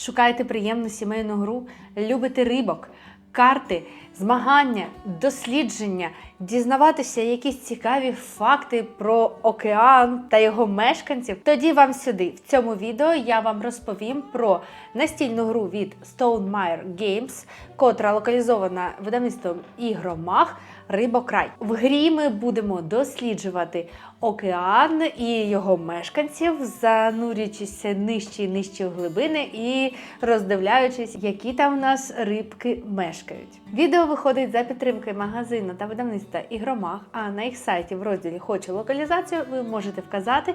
Шукаєте приємну сімейну гру, любите рибок, карти, змагання, дослідження, дізнаватися якісь цікаві факти про океан та його мешканців. Тоді вам сюди. В цьому відео я вам розповім про настільну гру від Stonemaier Games, котра локалізована видавництвом ігромах. Рибокрай. В грі ми будемо досліджувати океан і його мешканців, занурюючися нижче і нижче в глибини і роздивляючись, які там у нас рибки мешкають. Відео виходить за підтримки магазину та видавництва ігромах. А на їх сайті в розділі Хочу локалізацію ви можете вказати.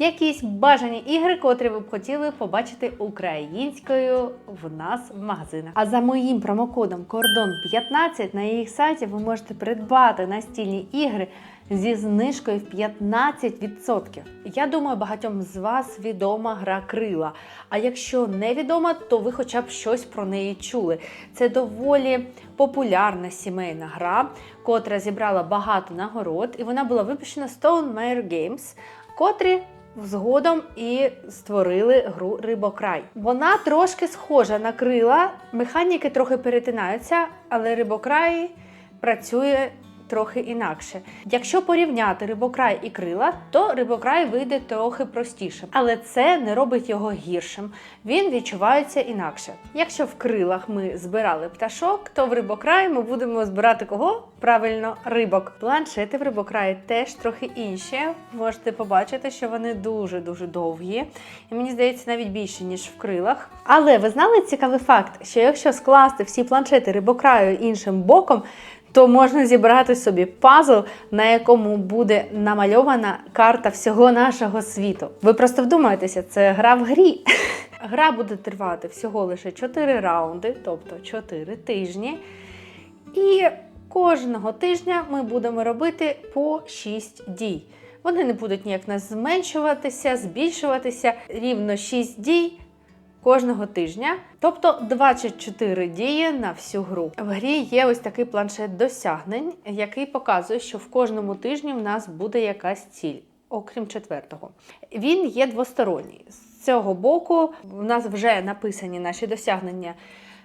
Якісь бажані ігри, котрі ви б хотіли побачити українською в нас в магазинах. А за моїм промокодом Кордон 15 на їх сайті ви можете придбати настільні ігри зі знижкою в 15%. Я думаю, багатьом з вас відома гра Крила. А якщо не відома, то ви хоча б щось про неї чули. Це доволі популярна сімейна гра, котра зібрала багато нагород, і вона була випущена Stone Games, котрі згодом і створили гру Рибокрай. Вона трошки схожа на крила, механіки трохи перетинаються, але рибокрай працює трохи інакше. Якщо порівняти рибокрай і крила, то рибокрай вийде трохи простіше, але це не робить його гіршим. Він відчувається інакше. Якщо в крилах ми збирали пташок, то в рибокраї ми будемо збирати кого? Правильно, рибок. Планшети в рибокраї теж трохи інші. Можете побачити, що вони дуже-дуже довгі. І мені здається, навіть більше, ніж в крилах. Але ви знали цікавий факт, що якщо скласти всі планшети рибокраю іншим боком, то можна зібрати собі пазл, на якому буде намальована карта всього нашого світу. Ви просто вдумайтеся, це гра в грі. Гра буде тривати всього лише 4 раунди, тобто 4 тижні. І кожного тижня ми будемо робити по 6 дій. Вони не будуть ніяк нас зменшуватися, збільшуватися. Рівно 6 дій кожного тижня, тобто 24 дії на всю гру. В грі є ось такий планшет досягнень, який показує, що в кожному тижні в нас буде якась ціль, окрім четвертого. Він є двосторонній. З цього боку в нас вже написані наші досягнення.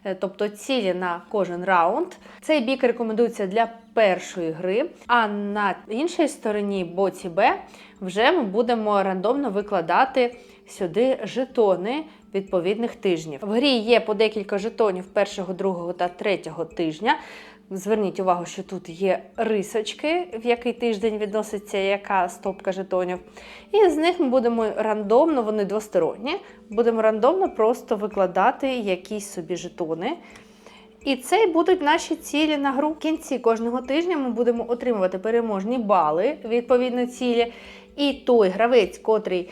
е, Тобто цілі на кожен раунд. Цей бік рекомендується для першої гри, а на іншій стороні боці Б вже ми будемо рандомно викладати сюди жетони відповідних тижнів. В грі є по декілька жетонів першого, другого та третього тижня. Зверніть увагу, що тут є рисочки, в який тиждень відноситься яка стопка жетонів. І з них ми будемо рандомно, вони двосторонні, будемо рандомно просто викладати якісь собі жетони. І це будуть наші цілі на гру. В кінці кожного тижня ми будемо отримувати переможні бали відповідно цілі. І той гравець, котрий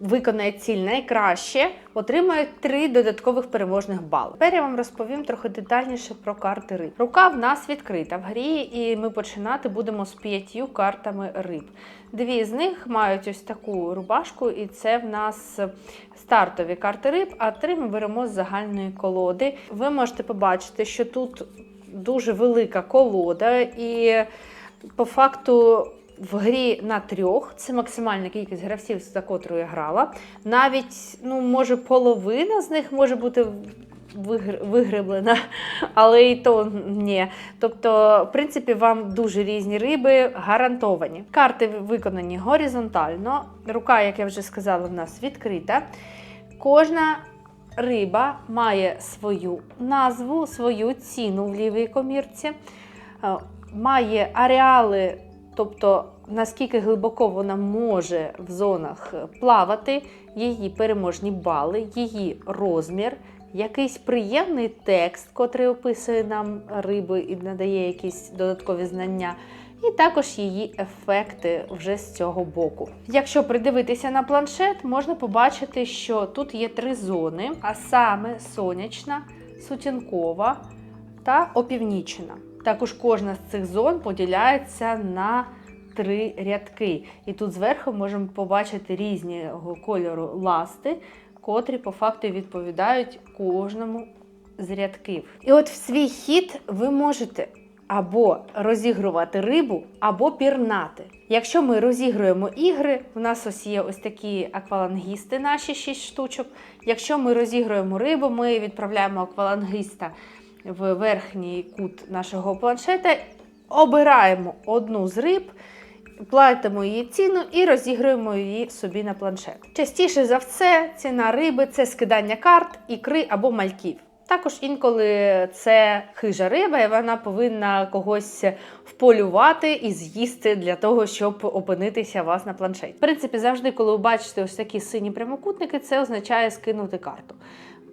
виконає ціль найкраще, отримає три додаткових переможних бали. Тепер я вам розповім трохи детальніше про карти риб. Рука в нас відкрита в грі, і ми починати будемо з п'ятью картами риб. Дві з них мають ось таку рубашку, і це в нас стартові карти риб, а три ми беремо з загальної колоди. Ви можете побачити, що тут дуже велика колода, і по факту. В грі на трьох, це максимальна кількість гравців, за котрою я грала. Навіть, ну, може, половина з них може бути вигреблена, але і то ні. Тобто, в принципі, вам дуже різні риби гарантовані. Карти виконані горизонтально. Рука, як я вже сказала, в нас відкрита. Кожна риба має свою назву, свою ціну в лівій комірці, е, має ареали, тобто наскільки глибоко вона може в зонах плавати, її переможні бали, її розмір, якийсь приємний текст, котрий описує нам риби і надає якісь додаткові знання. І також її ефекти вже з цього боку. Якщо придивитися на планшет, можна побачити, що тут є три зони, а саме сонячна, сутінкова та опівнічна. Також кожна з цих зон поділяється на три рядки. І тут зверху можемо побачити різного кольору ласти, котрі по факту відповідають кожному з рядків. І от в свій хід ви можете або розігрувати рибу, або пірнати. Якщо ми розігруємо ігри, у нас ось є ось такі аквалангісти, наші 6 штучок. Якщо ми розігруємо рибу, ми відправляємо аквалангіста в верхній кут нашого планшета, обираємо одну з риб. Платимо її ціну і розігруємо її собі на планшет. Частіше за все, ціна риби це скидання карт, ікри або мальків. Також інколи це хижа риба, і вона повинна когось вполювати і з'їсти для того, щоб опинитися вас на планшеті. В принципі, завжди, коли ви бачите ось такі сині прямокутники, це означає скинути карту.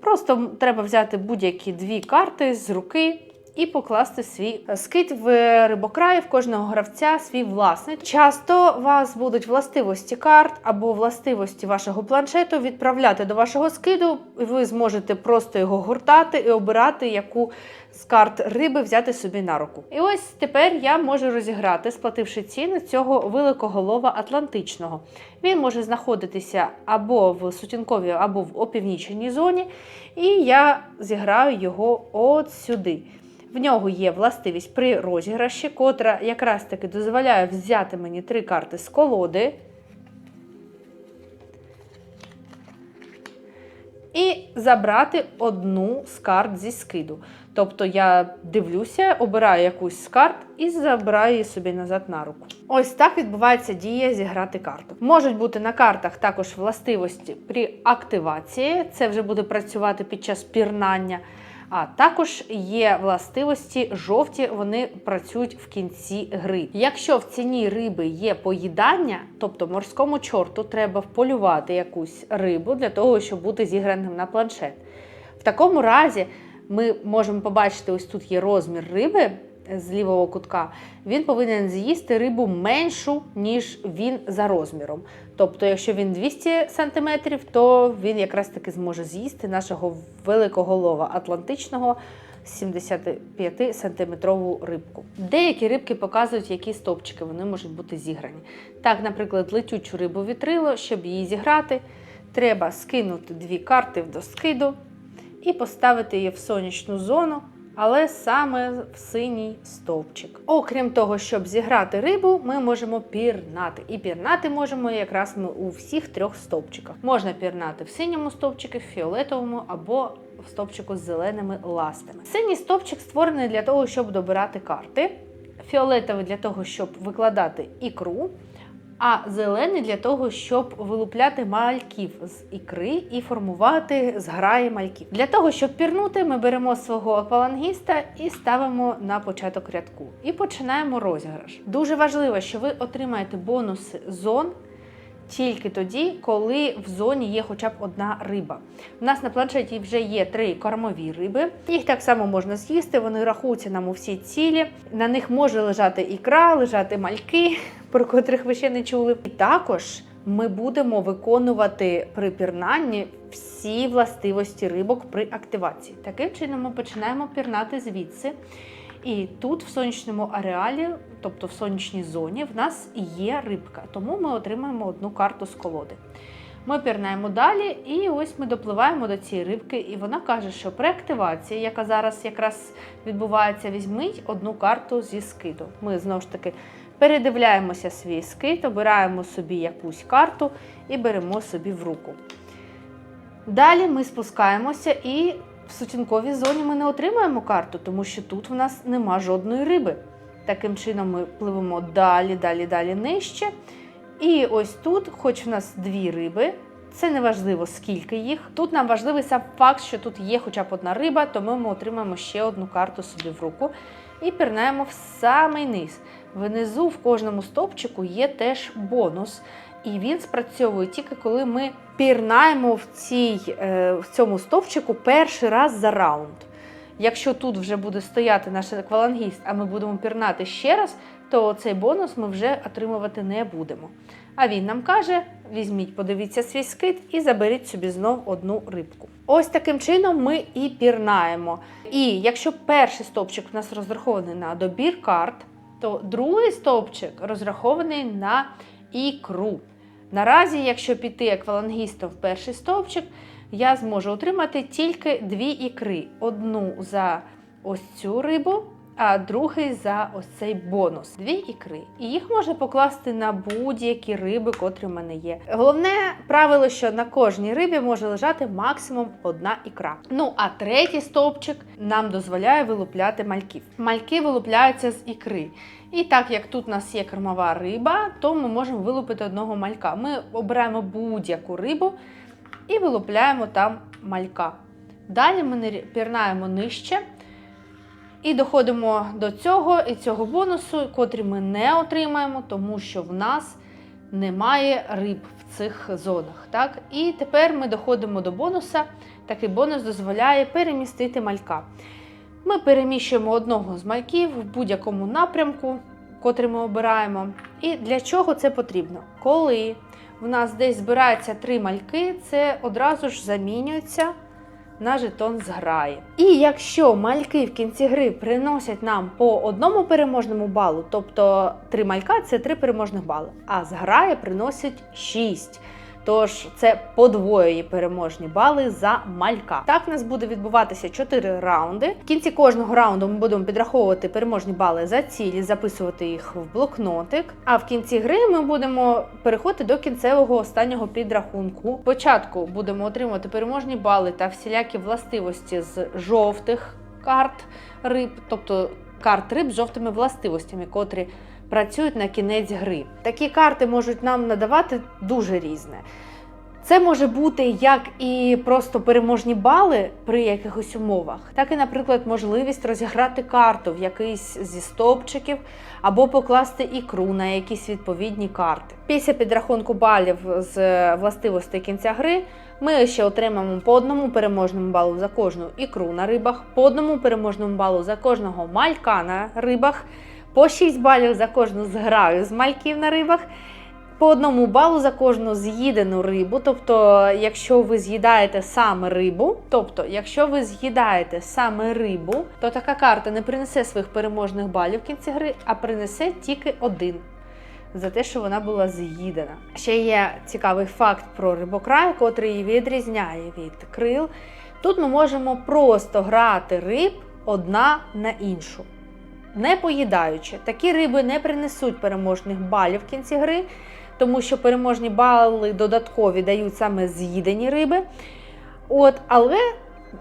Просто треба взяти будь-які дві карти з руки. І покласти свій скид в рибокраї в кожного гравця свій власний. Часто вас будуть властивості карт або властивості вашого планшету відправляти до вашого скиду, і ви зможете просто його гуртати і обирати, яку з карт риби взяти собі на руку. І ось тепер я можу розіграти, сплативши ціну цього великоголова атлантичного. Він може знаходитися або в сутінковій, або в опівніченій зоні, і я зіграю його от сюди. В нього є властивість при розіграші, котра якраз таки дозволяє взяти мені три карти з колоди. І забрати одну з карт зі скиду. Тобто я дивлюся, обираю якусь з карт і забираю її собі назад на руку. Ось так відбувається дія зіграти карту. Можуть бути на картах також властивості при активації. Це вже буде працювати під час пірнання. А також є властивості жовті, вони працюють в кінці гри. Якщо в ціні риби є поїдання, тобто морському чорту треба вполювати якусь рибу для того, щоб бути зіграним на планшет. В такому разі ми можемо побачити, ось тут є розмір риби з лівого кутка. Він повинен з'їсти рибу меншу, ніж він за розміром. Це якщо він 200 см, то він якраз таки зможе з'їсти нашого великоголова атлантичного 75 сантиметрову рибку. Деякі рибки показують, які стовпчики вони можуть бути зіграні. Так, наприклад, летючу рибу вітрило, щоб її зіграти, треба скинути дві карти до скиду і поставити її в сонячну зону. Але саме в синій стовпчик. Окрім того, щоб зіграти рибу, ми можемо пірнати. І пірнати можемо якраз ми у всіх трьох стовпчиках. Можна пірнати в синьому стовпчику, в фіолетовому або в стовпчику з зеленими ластами. Синій стовпчик створений для того, щоб добирати карти, фіолетовий для того, щоб викладати ікру. А зелений для того, щоб вилупляти мальків з ікри і формувати зграї мальків. Для того, щоб пірнути, ми беремо свого аквалангіста і ставимо на початок рядку. І починаємо розіграш. Дуже важливо, що ви отримаєте бонуси зон. Тільки тоді, коли в зоні є хоча б одна риба. У нас на планшеті вже є три кормові риби. Їх так само можна з'їсти, вони рахуються нам у всі цілі. На них може лежати ікра, лежати мальки, про котрих ви ще не чули. І також ми будемо виконувати при пірнанні всі властивості рибок при активації. Таким чином ми починаємо пірнати звідси. І тут, в сонячному ареалі, тобто в сонячній зоні, в нас є рибка, тому ми отримаємо одну карту з колоди. Ми пірнаємо далі, і ось ми допливаємо до цієї рибки, і вона каже, що при активації, яка зараз якраз відбувається, візьміть одну карту зі скиду. Ми знову ж таки передивляємося свій скид, обираємо собі якусь карту і беремо собі в руку. Далі ми спускаємося і в сутінковій зоні ми не отримаємо карту, тому що тут в нас нема жодної риби. Таким чином ми пливемо далі, далі, далі нижче. І ось тут, хоч в нас дві риби, це не важливо, скільки їх. Тут нам важливий сам факт, що тут є хоча б одна риба, тому ми отримаємо ще одну карту собі в руку і пірнаємо в самий низ. Внизу в кожному стовпчику є теж бонус. І він спрацьовує тільки коли ми пірнаємо в, цій, е, в цьому стовпчику перший раз за раунд. Якщо тут вже буде стояти наш аквалангіст, а ми будемо пірнати ще раз, то цей бонус ми вже отримувати не будемо. А він нам каже: візьміть, подивіться свій скид і заберіть собі знов одну рибку. Ось таким чином ми і пірнаємо. І якщо перший стовпчик у нас розрахований на добір карт, то другий стовпчик розрахований на ікру. Наразі, якщо піти аквалангістом в перший стовпчик, я зможу отримати тільки дві ікри: одну за ось цю рибу а другий за ось цей бонус. Дві ікри. І їх можна покласти на будь-які риби, котрі в мене є. Головне правило, що на кожній рибі може лежати максимум одна ікра. Ну а третій стовпчик нам дозволяє вилупляти мальків. Мальки вилупляються з ікри. І так як тут у нас є кормова риба, то ми можемо вилупити одного малька. Ми обираємо будь-яку рибу і вилупляємо там малька. Далі ми пірнаємо нижче і доходимо до цього і цього бонусу, котрий ми не отримаємо, тому що в нас немає риб в цих зонах. Так? І тепер ми доходимо до бонуса. Такий бонус дозволяє перемістити малька. Ми переміщуємо одного з мальків в будь-якому напрямку, котрий ми обираємо. І для чого це потрібно? Коли в нас десь збирається три мальки, це одразу ж замінюється на жетон зграї. І якщо мальки в кінці гри приносять нам по одному переможному балу, тобто три малька це три переможних бали, а зграя приносить 6. Тож це подвоює переможні бали за малька. Так в нас буде відбуватися 4 раунди. В кінці кожного раунду ми будемо підраховувати переможні бали за цілі, записувати їх в блокнотик. А в кінці гри ми будемо переходити до кінцевого останнього підрахунку. Спочатку будемо отримувати переможні бали та всілякі властивості з жовтих карт риб, тобто карт риб з жовтими властивостями, котрі працюють на кінець гри. Такі карти можуть нам надавати дуже різне. Це може бути як і просто переможні бали при якихось умовах, так і, наприклад, можливість розіграти карту в якийсь зі стовпчиків або покласти ікру на якісь відповідні карти. Після підрахунку балів з властивостей кінця гри ми ще отримаємо по одному переможному балу за кожну ікру на рибах, по одному переможному балу за кожного малька на рибах, по 6 балів за кожну зграю з мальків на рибах. По одному балу за кожну з'їдену рибу. Тобто, якщо ви з'їдаєте саме рибу, тобто, якщо ви з'їдаєте саме рибу, то така карта не принесе своїх переможних балів в кінці гри, а принесе тільки один. За те, що вона була з'їдена. Ще є цікавий факт про рибокрай, котрий її відрізняє від крил. Тут ми можемо просто грати риб одна на іншу, не поїдаючи. Такі риби не принесуть переможних балів в кінці гри, тому що переможні бали додаткові дають саме з'їдені риби. От, але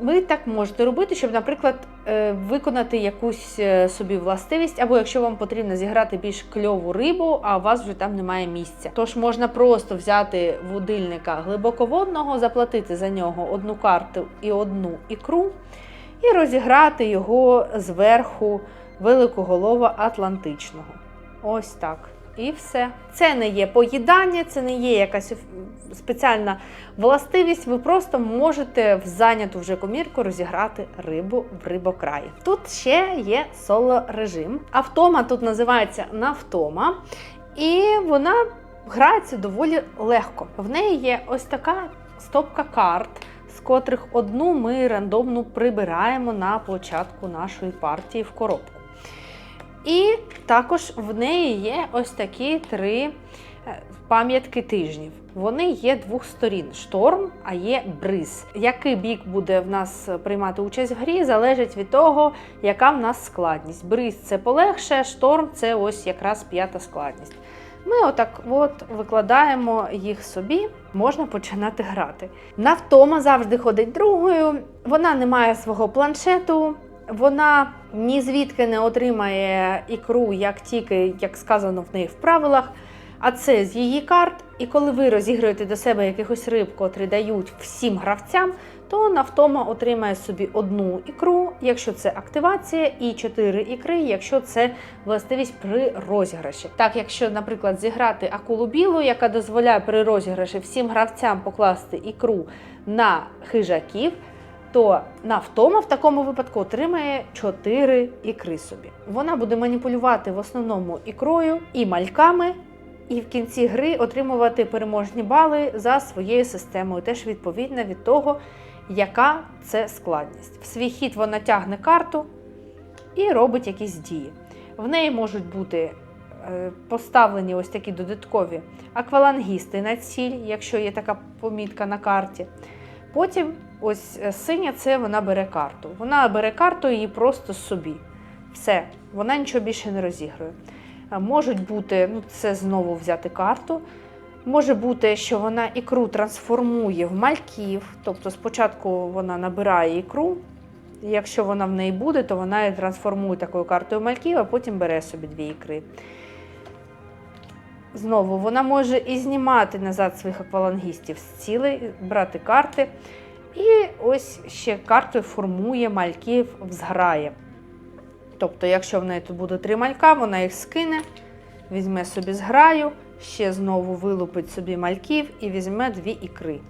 ви так можете робити, щоб, наприклад, е, виконати якусь е, собі властивість, або якщо вам потрібно зіграти більш кльову рибу, а у вас вже там немає місця. Тож можна просто взяти водильника глибоководного, заплатити за нього одну карту і одну ікру, і розіграти його зверху великоголова Атлантичного. Ось так. І все. Це не є поїдання, це не є якась спеціальна властивість. Ви просто можете в зайняту вже комірку розіграти рибу в рибокраї. Тут ще є соло режим. Автома тут називається Нафтома, і вона грається доволі легко. В неї є ось така стопка карт. З котрих одну ми рандомно прибираємо на початку нашої партії в коробку. І також в неї є ось такі три е, пам'ятки тижнів. Вони є двох сторін: шторм, а є бриз. Який бік буде в нас приймати участь в грі, залежить від того, яка в нас складність. Бриз це полегше, шторм це ось якраз п'ята складність. Ми отак от викладаємо їх собі, можна починати грати. Навтома завжди ходить другою, вона не має свого планшету, вона ні звідки не отримає ікру, як тільки, як сказано в неї в правилах, а це з її карт. І коли ви розігруєте до себе якихось риб, котрі дають всім гравцям, то Нафтома отримає собі одну ікру, якщо це активація, і чотири ікри, якщо це властивість при розіграші. Так, якщо, наприклад, зіграти акулу білу, яка дозволяє при розіграші всім гравцям покласти ікру на хижаків, то Нафтома в такому випадку отримає 4 ікри собі. Вона буде маніпулювати в основному ікрою і мальками, і в кінці гри отримувати переможні бали за своєю системою, теж відповідно від того, яка це складність. В свій хід вона тягне карту і робить якісь дії. В неї можуть бути е, поставлені ось такі додаткові аквалангісти на ціль, якщо є така помітка на карті. Потім ось е, синя це вона бере карту. Вона бере карту її просто собі. Все, вона нічого більше не розігрує. Можуть бути, ну це знову взяти карту. Може бути, що вона ікру трансформує в мальків, тобто спочатку вона набирає ікру, і якщо вона в неї буде, то вона її трансформує такою картою мальків, а потім бере собі дві ікри. Знову вона може і знімати назад своїх аквалангістів з цілей, брати карти. І ось ще картою формує мальків в зграї. Тобто, якщо в неї тут буде три малька, вона їх скине, візьме собі зграю, ще знову вилупить собі мальків і візьме дві ікри.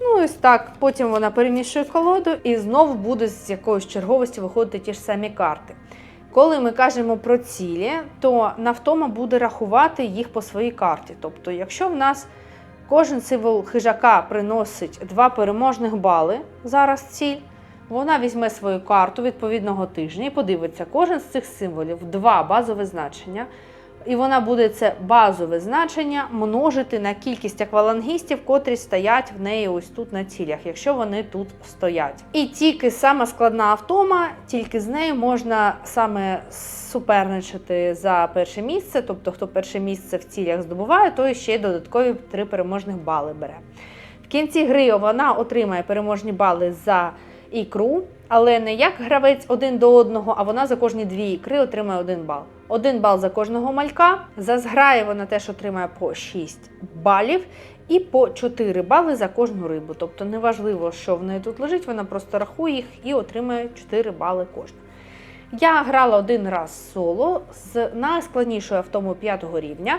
Ну, ось так. Потім вона перемішує колоду і знову буде з якоїсь черговості виходити ті ж самі карти. Коли ми кажемо про цілі, то навтома буде рахувати їх по своїй карті. Тобто, якщо в нас кожен символ хижака приносить два переможних бали, зараз ціль, вона візьме свою карту відповідного тижня і подивиться кожен з цих символів два базові значення. І вона буде це базове значення множити на кількість аквалангістів, котрі стоять в неї ось тут на цілях, якщо вони тут стоять. І тільки сама складна автома, тільки з нею можна саме суперничати за перше місце. Тобто, хто перше місце в цілях здобуває, той ще й додаткові три переможних бали бере. В кінці гри вона отримає переможні бали за ікру, але не як гравець один до одного, а вона за кожні дві ікри отримає один бал. Один бал за кожного малька. За зграї вона теж отримає по 6 балів і по 4 бали за кожну рибу. Тобто неважливо, що в неї тут лежить, вона просто рахує їх і отримає 4 бали кожна. Я грала один раз соло з найскладнішою автому 5 рівня.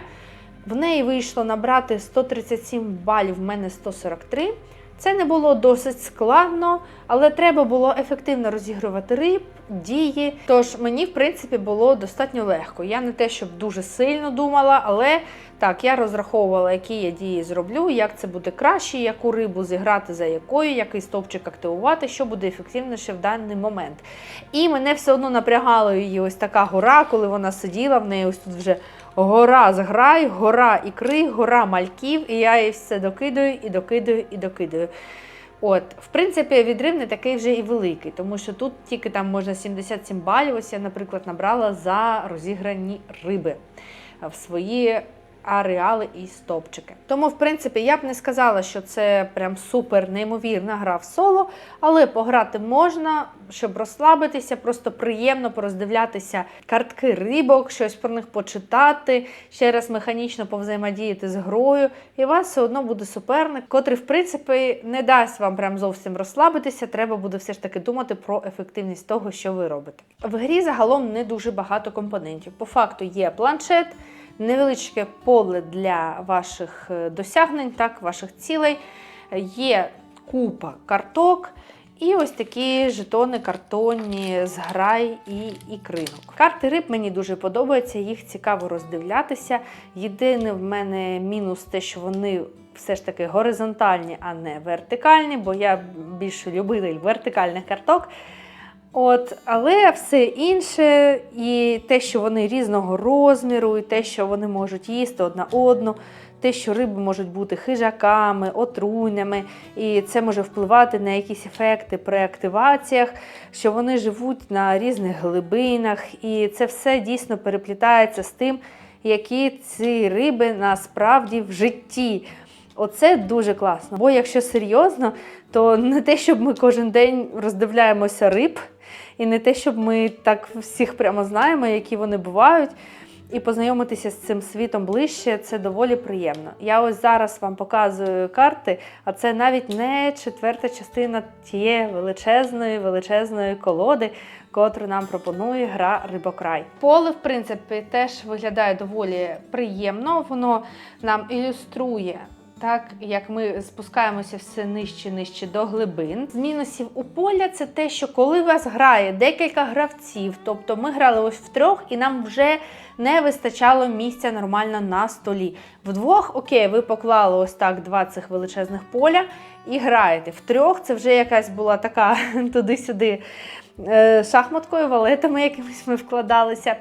В неї вийшло набрати 137 балів, в мене 143. Це не було досить складно, але треба було ефективно розігрувати риб, дії. Тож мені, в принципі, було достатньо легко. Я не те, щоб дуже сильно думала, але так, я розраховувала, які я дії зроблю, як це буде краще, яку рибу зіграти за якою, який стовпчик активувати, що буде ефективніше в даний момент. І мене все одно напрягала її ось така гора, коли вона сиділа, в неї ось тут вже гора зграй, гора ікри, гора мальків, і я їй все докидаю і докидаю і докидаю. От, в принципі, відрив не такий вже і великий, тому що тут тільки там можна 77 балів. Ось я, наприклад, набрала за розіграні риби в свої ареали і стопчики. Тому, в принципі, я б не сказала, що це прям супер неймовірна гра в соло, але пограти можна, щоб розслабитися, просто приємно пороздивлятися картки рибок, щось про них почитати, ще раз механічно повзаємодіяти з грою, і у вас все одно буде суперник, котрий, в принципі, не дасть вам прям зовсім розслабитися. Треба буде все ж таки думати про ефективність того, що ви робите. В грі загалом не дуже багато компонентів. По факту є планшет невеличке поле для ваших е, досягнень, так, ваших цілей. Є купа карток. І ось такі жетони картонні з грай і ікринок. Карти риб мені дуже подобаються, їх цікаво роздивлятися. Єдине в мене мінус те, що вони все ж таки горизонтальні, а не вертикальні, бо я більше любитель вертикальних карток. От, але все інше, і те, що вони різного розміру, і те, що вони можуть їсти одна одну, те, що риби можуть бути хижаками, отруйними, і це може впливати на якісь ефекти при активаціях, що вони живуть на різних глибинах, і це все дійсно переплітається з тим, які ці риби насправді в житті. Оце дуже класно. Бо якщо серйозно, то не те, щоб ми кожен день роздивляємося риб, і не те, щоб ми так всіх прямо знаємо, які вони бувають. І познайомитися з цим світом ближче це доволі приємно. Я ось зараз вам показую карти, а це навіть не четверта частина тієї величезної, величезної колоди, котру нам пропонує гра Рибокрай. Поле, в принципі, теж виглядає доволі приємно. Воно нам ілюструє. Так, як ми спускаємося все нижче нижче до глибин. З мінусів у поля це те, що коли у вас грає декілька гравців, тобто ми грали ось втрьох, і нам вже не вистачало місця нормально на столі. Вдвох, окей, ви поклали ось так два цих величезних поля і граєте. Втрьох це вже якась була така туди-сюди е, шахматкою, валетами якимись ми вкладалися.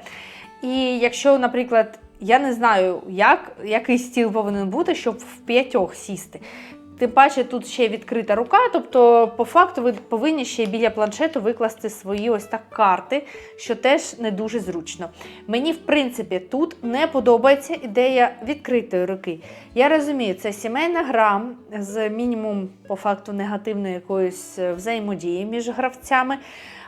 І якщо, наприклад, я не знаю, як, який стіл повинен бути, щоб в п'ятьох сісти. Тим паче тут ще відкрита рука, тобто, по факту, ви повинні ще біля планшету викласти свої ось так карти, що теж не дуже зручно. Мені, в принципі, тут не подобається ідея відкритої руки. Я розумію, це сімейна гра з мінімум, по факту, негативної якоїсь е, взаємодії між гравцями.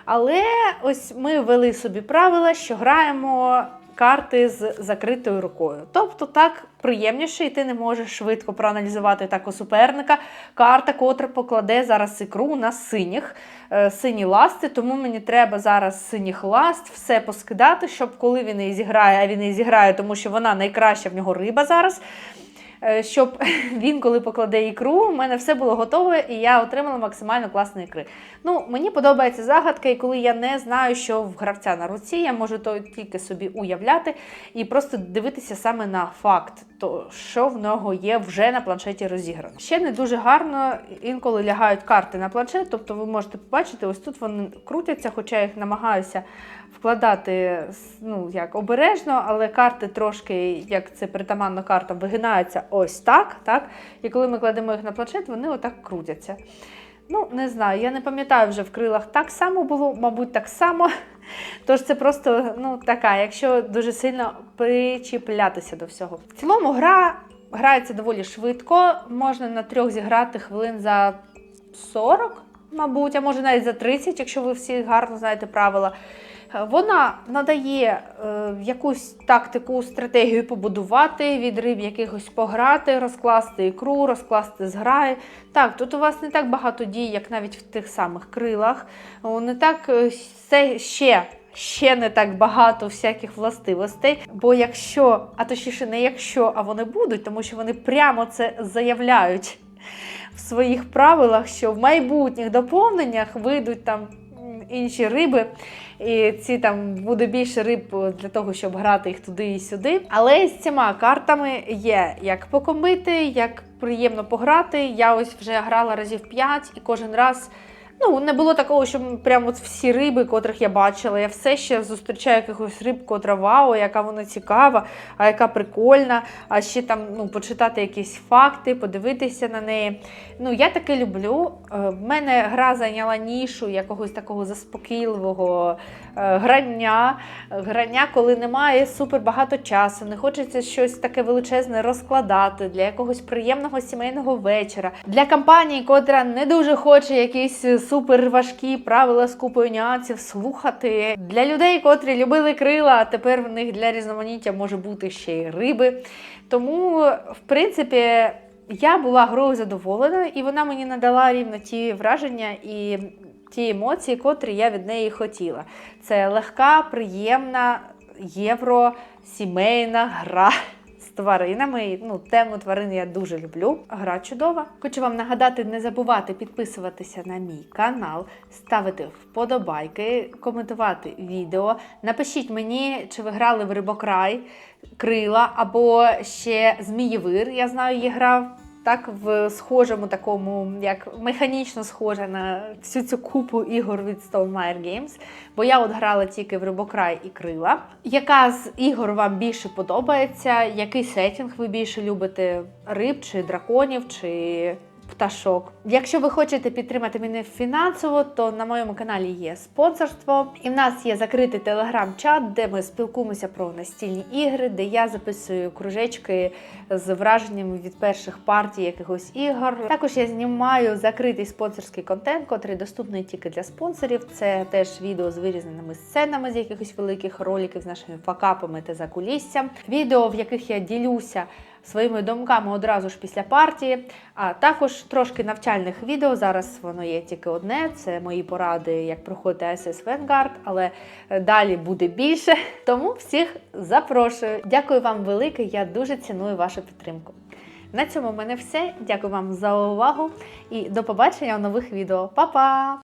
Але ось ми ввели собі правила, що граємо карти з закритою рукою. Тобто так приємніше, і ти не можеш швидко проаналізувати так у суперника. Карта, котра покладе зараз ікру на синіх, е, сині ласти, тому мені треба зараз синіх ласт все поскидати, щоб коли він її зіграє, а він її зіграє, тому що вона найкраща в нього риба зараз. Е, Щоб він, коли покладе ікру, у мене все було готове, і я отримала максимально класні ікри. Ну, мені подобається загадка, і коли я не знаю, що в гравця на руці, я можу то тільки собі уявляти і просто дивитися саме на факт, то що в нього є вже на планшеті розіграно. Ще не дуже гарно інколи лягають карти на планшет, тобто ви можете побачити, ось тут вони крутяться, хоча я їх намагаюся вкладати ну, як обережно, але карти трошки, як це притаманно картам, вигинаються ось так. так? І коли ми кладемо їх на планшет, вони отак крутяться. Ну, не знаю, я не пам'ятаю вже в крилах так само було, мабуть, так само. Тож це просто ну, така, якщо дуже сильно причіплятися до всього. В цілому гра грається доволі швидко, можна на трьох зіграти хвилин за 40, мабуть, а може навіть за 30, якщо ви всі гарно знаєте правила. Е, Вона надає е, якусь тактику, стратегію побудувати, від риб якихось пограти, розкласти ікру, розкласти зграї. Так, тут у вас не так багато дій, як навіть в тих самих крилах. Не так е, все ще. Ще не так багато всяких властивостей. Бо якщо, а точніше, не якщо, а вони будуть, тому що вони прямо це заявляють в своїх правилах, що в майбутніх доповненнях вийдуть там інші риби, і ці там буде більше риб для того, щоб грати їх туди і сюди. Але з цими картами є як покомити, як приємно пограти. Я ось вже грала разів 5 і кожен раз. Ну, не було такого, що прямо от всі риби, котрих я бачила. Я все ще зустрічаю якихось риб, котра вау, яка вона цікава, а яка прикольна. А ще там ну, почитати якісь факти, подивитися на неї. Ну, я таке люблю. Е, В мене гра зайняла нішу якогось такого заспокійливого грання. Грання, коли немає супер багато часу, не хочеться щось таке величезне розкладати для якогось приємного сімейного вечора. Для компанії, котра не дуже хоче якісь супер важкі правила з купою нюансів слухати. Для людей, котрі любили крила, а тепер в них для різноманіття може бути ще й риби. Тому, в принципі. Я була грою задоволена, і вона мені надала рівно ті враження і ті емоції, котрі я від неї хотіла. Це легка, приємна євро, сімейна гра. Тваринами, ну, тему тварин я дуже люблю. Гра чудова. Хочу вам нагадати, не забувати підписуватися на мій канал, ставити вподобайки, коментувати відео. Напишіть мені, чи ви грали в рибокрай, крила або ще змієвир. Я знаю, є гра так в схожому такому, як механічно схожа на всю цю купу ігор від Stonemaier Games. Бо я от грала тільки в рибокрай і крила. Яка з ігор вам більше подобається? Який сетінг ви більше любите? Риб чи драконів, чи пташок? Якщо ви хочете підтримати мене фінансово, то на моєму каналі є спонсорство, і в нас є закритий телеграм-чат, де ми спілкуємося про настільні ігри, де я записую кружечки з враженнями від перших партій якихось ігор. Також я знімаю закритий спонсорський контент, котрий доступний тільки для спонсорів. Це теж відео з вирізненими сценами з якихось великих роликів з нашими факапами та закуліссям. Відео, в яких я ділюся своїми думками одразу ж після партії. А також трошки навчальних відео. Зараз воно є тільки одне. Це мої поради, як проходити SS Vanguard, але е, далі буде більше. Тому всіх запрошую. Дякую вам велике. Я дуже ціную вашу підтримку. На цьому в мене все. Дякую вам за увагу і до побачення в нових відео. Па-па!